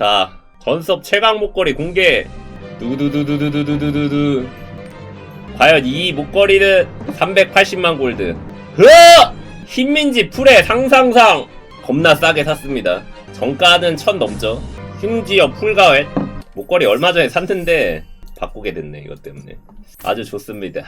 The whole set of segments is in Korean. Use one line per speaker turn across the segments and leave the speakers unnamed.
자, 전섭 최강 목걸이 공개. 두두두두두두두두두. 과연 이 목걸이는 380만 골드. 흐! 흰민지 풀의 상상상 겁나 싸게 샀습니다. 정가는 천 넘죠. 심지어 풀가웬 목걸이 얼마 전에 샀는데 바꾸게 됐네 이것 때문에 아주 좋습니다.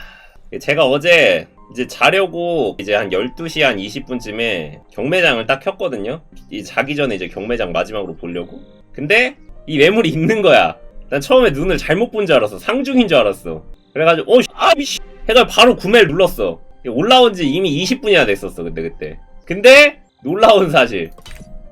제가 어제 이제 자려고 이제 한 12시 한 20분쯤에 경매장을 딱 켰거든요. 이 자기 전에 이제 경매장 마지막으로 보려고. 근데 이 매물이 있는 거야. 난 처음에 눈을 잘못 본 줄 알았어. 상중인 줄 알았어. 그래가지고 어, 씨, 아, 미씨. 해가 바로 구매를 눌렀어. 올라온 지 이미 20분이나 됐었어. 근데 그때. 근데 놀라운 사실.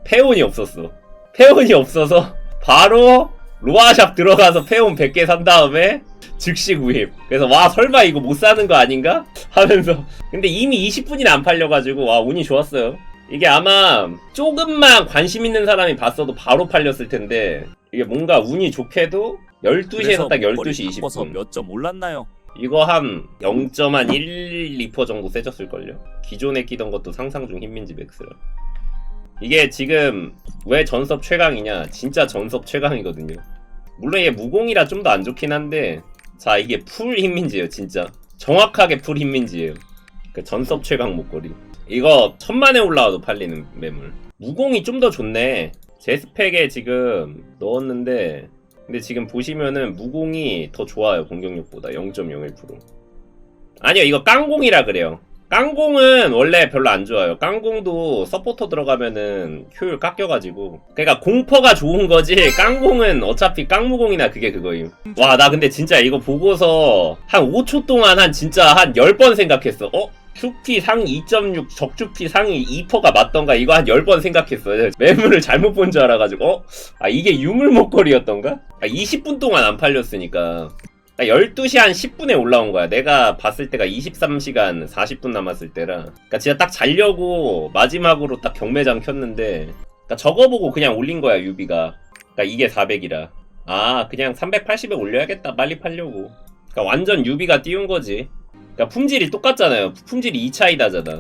페온이 없었어. 페온이 없어서 바로 로아샵 들어가서 페온 100개 산 다음에 즉시 구입. 그래서 와 설마 이거 못 사는 거 아닌가? 하면서 근데 이미 20분이나 안 팔려가지고 와 운이 좋았어요. 이게 아마 조금만 관심 있는 사람이 봤어도 바로 팔렸을 텐데 이게 뭔가 운이 좋게도 12시에서 딱 12시 20분.
몇점 올랐나요?
이거 한 0.1리퍼 정도 세졌을걸요? 기존에 끼던 것도 상상 중 흰민지 맥스라. 이게 지금 왜 전섭 최강이냐? 진짜 전섭 최강이거든요. 물론 이게 무공이라 좀 더 안 좋긴 한데, 자, 이게 풀 흰민지예요, 진짜. 정확하게 풀 흰민지예요. 그 전섭 최강 목걸이. 이거 천만에 올라와도 팔리는 매물. 무공이 좀 더 좋네. 제 스펙에 지금 넣었는데, 근데 지금 보시면은 무공이 더 좋아요 공격력보다. 0.01% 아니요 이거 깡공이라 그래요. 깡공은 원래 별로 안 좋아요. 깡공도 서포터 들어가면은 효율 깎여가지고. 그러니까 공퍼가 좋은 거지. 깡공은 어차피 깡무공이나 그게 그거임. 와 나 근데 진짜 이거 보고서 한 5초 동안 한 진짜 한 10번 생각했어. 어? QP 상위 2.6 적주피 상위 2%가 맞던가 이거 한 10번 생각했어요. 매물을 잘못 본 줄 알아가지고. 어? 아 이게 유물 목걸이였던가? 아 20분 동안 안 팔렸으니까. 아, 12시 한 10분에 올라온 거야. 내가 봤을 때가 23시간 40분 남았을 때라. 그니까 진짜 딱 자려고 마지막으로 딱 경매장 켰는데 그니까 저거 보고 그냥 올린 거야 유비가. 그니까 이게 400이라. 아 그냥 380에 올려야겠다. 빨리 팔려고. 그니까 완전 유비가 띄운 거지 그니까 품질이 똑같잖아요. 품질이 2차이 다잖아.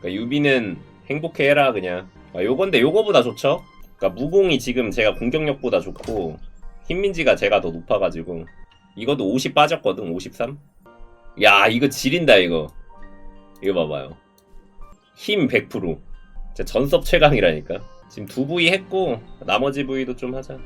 그니까 유비는 행복해 해라 그냥. 아, 요건데 요거보다 좋죠? 그니까 무공이 지금 제가 공격력보다 좋고 흰민지가 제가 더 높아가지고. 이것도 50 빠졌거든 53 야 이거 지린다 이거. 이거 봐봐요. 힘 100% 진짜 전섭 최강이라니까. 지금 두 부위 했고 나머지 부위도 좀 하자.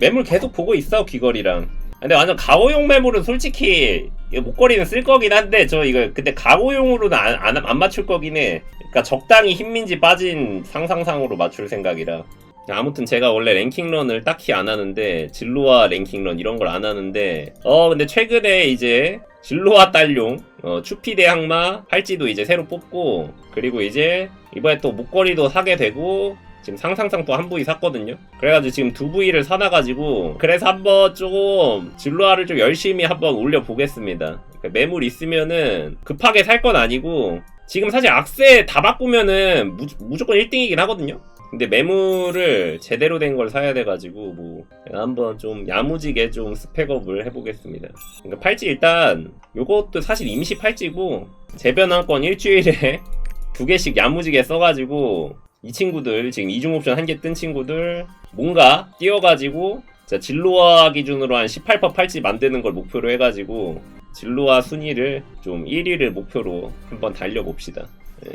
매물 계속 보고 있어 귀걸이랑. 근데 완전 가오용 매물은 솔직히 목걸이는 쓸 거긴 한데 저 이거 근데 가오용으로는 안, 안, 안 맞출 거긴 해. 그러니까 적당히 흰민지 빠진 상상상으로 맞출 생각이라. 아무튼 제가 원래 랭킹런을 딱히 안 하는데 진로와 랭킹런 이런 걸 안 하는데 어 근데 최근에 이제 진로와 딸용 어, 추피대 항마 팔찌도 이제 새로 뽑고 그리고 이제 이번에 또 목걸이도 사게 되고 지금 상상상 또한 부위 샀거든요. 그래가지고 지금 두 부위를 사놔가지고 그래서 한번 조금 진로아를 좀 열심히 한번 올려 보겠습니다. 그러니까 매물 있으면은 급하게 살 건 아니고 지금 사실 악세 다 바꾸면은 무, 무조건 1등이긴 하거든요. 근데 매물을 제대로 된 걸 사야 돼가지고 뭐 한번 좀 야무지게 좀 스펙업을 해보겠습니다. 그러니까 팔찌 일단 요것도 사실 임시 팔찌고 재변환권 일주일에 두 개씩 야무지게 써가지고 이 친구들 지금 이중 옵션 한 개 뜬 친구들 뭔가 띄워가지고 자 진로화 기준으로 한 18% 팔찌 만드는 걸 목표로 해가지고 진로화 순위를 좀 1위를 목표로 한번 달려봅시다. 예.